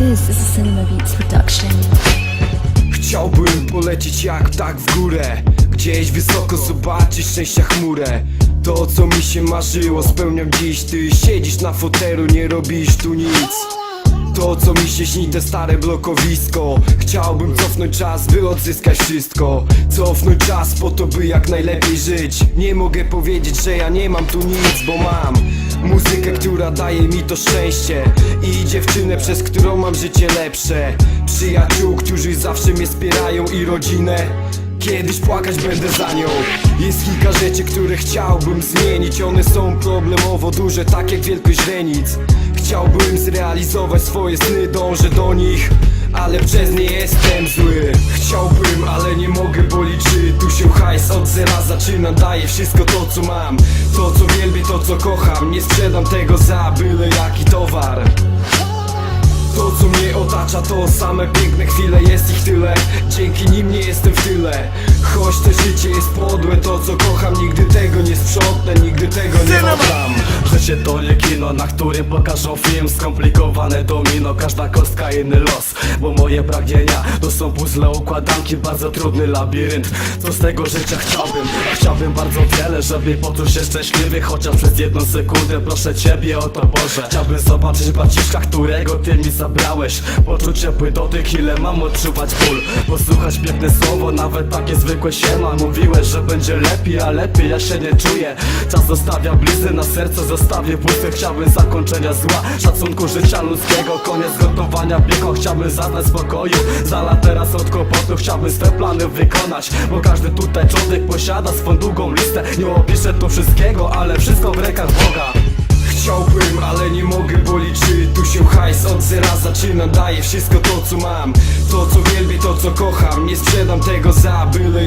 This is a Cinema Beats production. Chciałbym polecieć jak tak w górę Gdzieś wysoko zobaczyć szczęścia chmurę. To co mi się marzyło spełniam dziś. Ty siedzisz na fotelu, nie robisz tu nic. To co mi się śni, te stare blokowisko. Chciałbym cofnąć czas, by odzyskać wszystko. Cofnąć czas po to, by jak najlepiej żyć. Nie mogę powiedzieć, że ja nie mam tu nic, bo mam Muzykę, która daje mi to szczęście I dziewczynę, przez którą mam życie lepsze Przyjaciół, którzy zawsze mnie wspierają i rodzinę Kiedyś płakać będę za nią Jest kilka rzeczy, które chciałbym zmienić One są problemowo duże, tak jak wielkość źrenic Chciałbym zrealizować swoje sny, dążę do nich Ale przez nie jestem zły zaczynam, daję wszystko to co mam. To co wielbię, to co kocham. Nie sprzedam tego za byle jaki towar. To co mnie otacza to same piękne chwile. Jest ich tyle, dzięki nim nie jestem w tyle. Choć to życie jest podłe, to co kocham Nigdy Życie to nie kino, na którym pokażą film. Skomplikowane domino, każda kostka inny los. Bo moje pragnienia to są puzzle układanki Bardzo trudny labirynt, co z tego życia chciałbym? Chciałbym bardzo wiele, żeby poczuć się szczęśliwy Chociaż przez jedną sekundę. Proszę Ciebie o to Boże. Chciałbym zobaczyć braciszka, którego Ty mi zabrałeś. Poczuć ciepły dotyk, ile mam odczuwać ból. Posłuchać piękne słowo, nawet takie zwykłe siema. Mówiłeś, że będzie lepiej, a lepiej ja się nie czuję. Czas zostawia blizny na serce, zostawię pusty Chciałbym zakończenia zła, szacunku życia ludzkiego Koniec gotowania biegu, chciałbym zaznać spokoju. Zala teraz od kłopotu, chciałbym swe plany wykonać Bo każdy tutaj człowiek posiada swą długą listę. Nie opiszę tu wszystkiego, ale wszystko w rękach Boga. Chciałbym, ale nie mogę, bo liczy tu się hajs. Od zera zaczynam, daję wszystko to co mam. To co wielbię, to co kocham. Nie sprzedam tego za byle